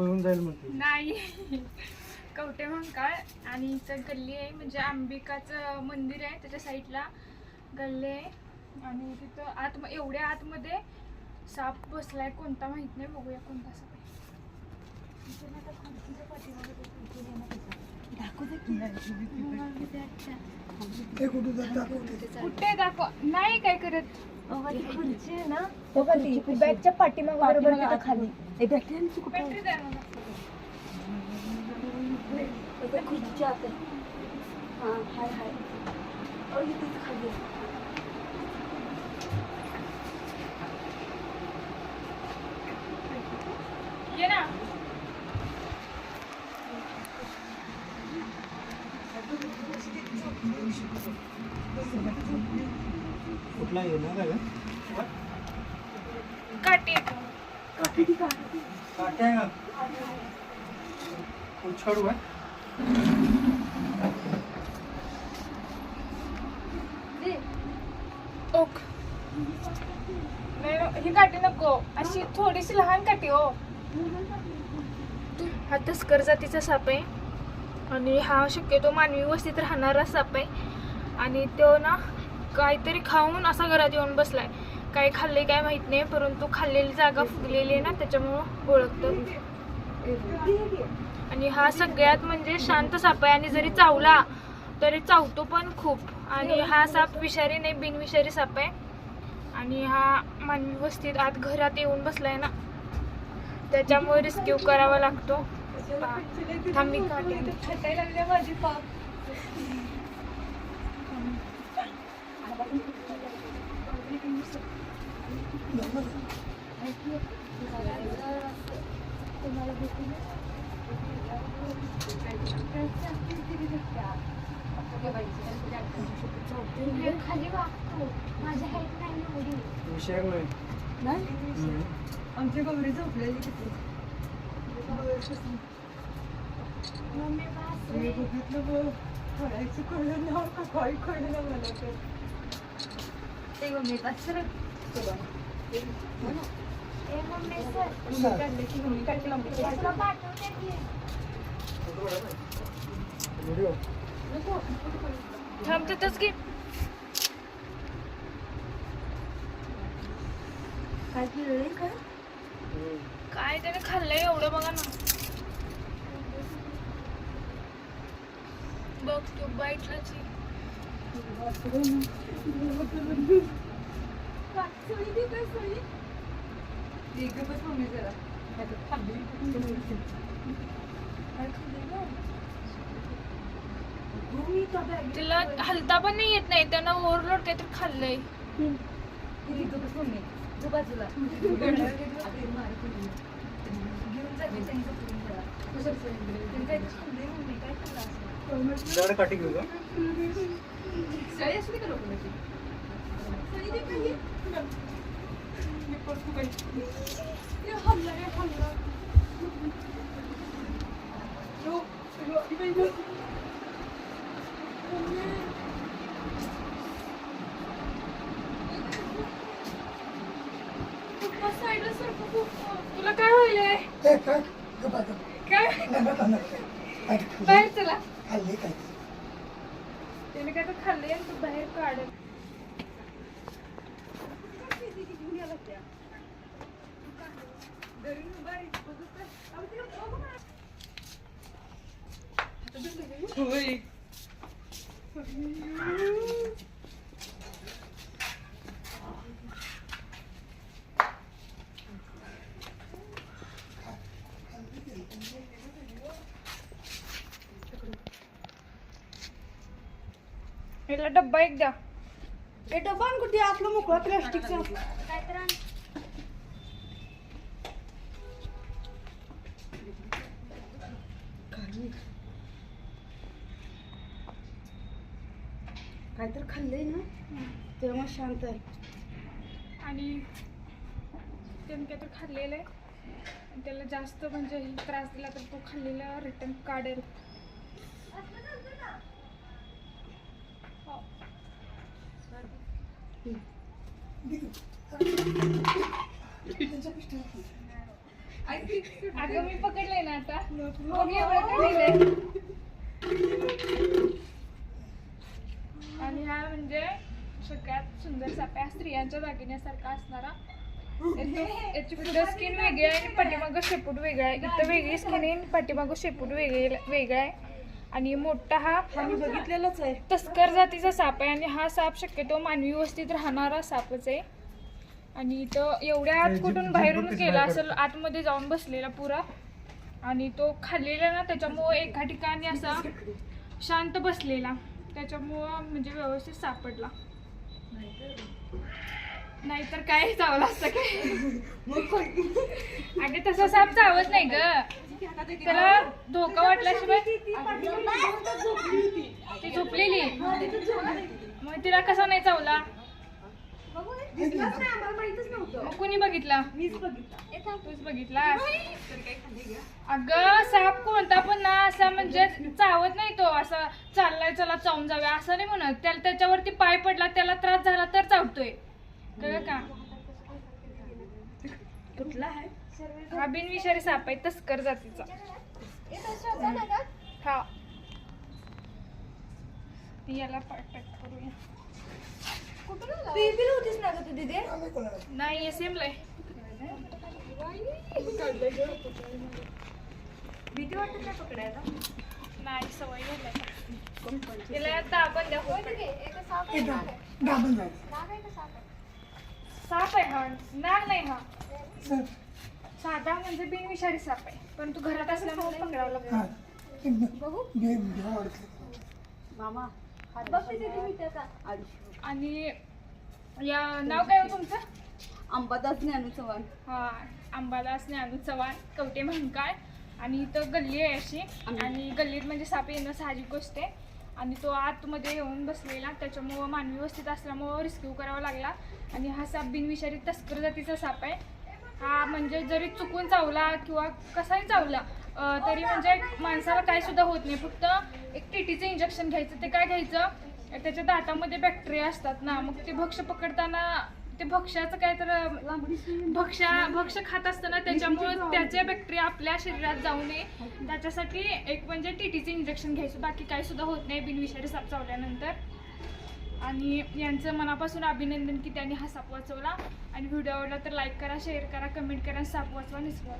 पळून जाईल म्हणते. नाही. कवटे मंकाळ आणि इथं गल्ली आहे म्हणजे अंबिकाचं मंदिर आहे त्याच्या साईडला गल्ली आहे. आणि तिथं आत एवढ्या आतमध्ये साप बसलाय कोणता माहीत नाही बघूया कोणता साप आहे. ना कुठे ना दाखवा. नाही काय करत. बॅगच्या पाठीमाग बरोबर खाली. हे बॅटरी बॅटरी द्या मला खुर्चीच्या आत आहे. हा हाय हाय अहो, इथे इथं खाली आहे. ये ना कुठला येणार आहे का काठी येतो ओक नाही ही काठी नको. अशी थोडीशी लहान काठी हो हा तस्कर जातीचा साप आहे. आणि हा शक्यतो मानवी वस्तीत राहणारा साप आहे. आणि तो ना काहीतरी खाऊन असा घरात येऊन बसलाय. काय खाल्ले काय माहीत नाही परंतु खाल्लेली जागा फुगलेली आहे ना त्याच्यामुळं ओळखतं आणि हा सगळ्यात म्हणजे शांत साप आहे. आणि जरी चावला तरी चावतो पण खूप. आणि हा साप विषारी नाही बिनविषारी साप आहे. आणि हा मानवी वस्तीत आत घरात येऊन बसलाय ना त्याच्यामुळे रिस्क्यू करावा लागतो. थांब मी काढते. खाली वागतो माझ्या हाईट नाही एवढी विषय नाही नाही हम्म. आमची गौरी झोपलेली किती मम्मी बास रे. ते मम्मी बास रे. ए मम्मी सर तुला पाठवते की. व्हिडिओ थांब तिथंच घे काय केलं काय काय त्याने खाल्लंय एवढं बघा ना बघ तू बाईटला तिला हलता पण नाही येत नाही त्यानं ओव्हरलोड काहीतरी खाल्लंय. जड काठी घेऊ का? तुला काय व्हायलंय? काय बाहेर चला. त्याने काय तर खाल्लंय आणि तू बाहेर काढ. याला डब्बा एक द्या. हे डब्बा आण कुठे आपलं मोकळा प्लॅस्टिकचा. काहीतरी खाल्लंय ना? तेव्हा शांत आहे आणि त्याने काय तर खाल्लेलं आहे. आणि त्याला जास्त म्हणजे त्रास दिला तर तो खाल्लेला रिटर्न काढेल अगं मी पकडले ना आता. मग एवढं का दिलंय? आणि हा म्हणजे सगळ्यात सुंदर साप आहे स्त्रियांच्या दागिन्यासारखा असणारा. याची- याची पुढं स्किन वेगळी आहे आणि पाठीमागं शेपूट वेगळा आहे. इथं वेगळी स्किन आहे आणि पाठीमागं शेपूट वेगळे वेगळा आहे. आणि मोठा हा आम्ही बघितलेलंच आहे. तस्कर जातीचा साप आहे आणि हा साप शक्यतो मानवी वस्तीत राहणारा सापच आहे. आणि तो एवढ्या आत कुठून बाहेरून गेला असेल आतमध्ये जाऊन बसलेला पुरा. आणि तो खाल्लेला ना त्याच्यामुळं एका ठिकाणी असा शांत बसलेला. त्याच्यामुळं म्हणजे व्यवस्थित सापडला. नाहीतर काय चावला असतं काय? अगे तसा साप चावत नाही ग. त्याला धोका वाटल्याशिवाय ती झोपलेली. मग तिला कसा नाही चावला? मग कुणी बघितला? तूच बघितला? अगं साप कोणता पण ना असा म्हणजे चावत नाही तो असा चाललाय चला चावून जाऊया असं नाही म्हणत. त्याला त्याच्यावरती पाय पडला त्याला त्रास झाला तर चावतोय. कळलं का? कुठला आहे? हा बिनविषारी साप आहे तस्कर जातीचा. हा. याला अटॅक करूया. बेबी होतीस ना ग तू तिथे नाही एस एम लय भीती वाटत नाही पकडायला? नाही सवय झाली तिला आता आपण द्या जायचं साप आहे हा. नाग नाही हा. सर. साधा म्हणजे बिनविषारी साप आहे. पण तू घरात असल्यामुळे पकडावं लागतं हां. बघू. मामा बघ तिथे तुम्ही त्याचा. अडीचशे आणि या नाव काय हो तुमचं? अंबादास ज्ञानू चव्हाण. हा अंबादास ज्ञानू चव्हाण कवटे म्हंकाळ आणि इथं गल्ली आहे अशी. आणि गल्लीत म्हणजे साप येणं साहजिक गोष्ट आहे. आणि तो आतमध्ये येऊन बसलेला त्याच्यामुळं मानवी वस्तीत असल्यामुळं रिस्क्यू करावा लागला. आणि हा साप बिनविषारी तस्कर जातीचा साप आहे. हा म्हणजे जरी चुकून चावला किंवा कसाही चावला अं, तरी म्हणजे माणसाला काय सुद्धा होत नाही. फक्त एक टीटीचं इंजेक्शन घ्यायचं ते काय घ्यायचं? त्याच्या दातामध्ये बॅक्टेरिया असतात ना मग ते भक्ष पकडताना ते भक्ष्याचं काय तर भक्ष्या भक्ष खात असताना त्याच्यामुळे त्याचे बॅक्टेरिया आपल्या शरीरात जाऊ नये. त्याच्यासाठी एक म्हणजे टीटीचं इंजेक्शन घ्यायचं. बाकी काय सुद्धा होत नाही बिनविषारी साप चावल्यानंतर. आणि यांचं मनापासून अभिनंदन की त्यांनी हा साप वाचवला. आणि व्हिडिओ आवडला तर लाईक करा शेअर करा कमेंट करा साप वाचवा निसवा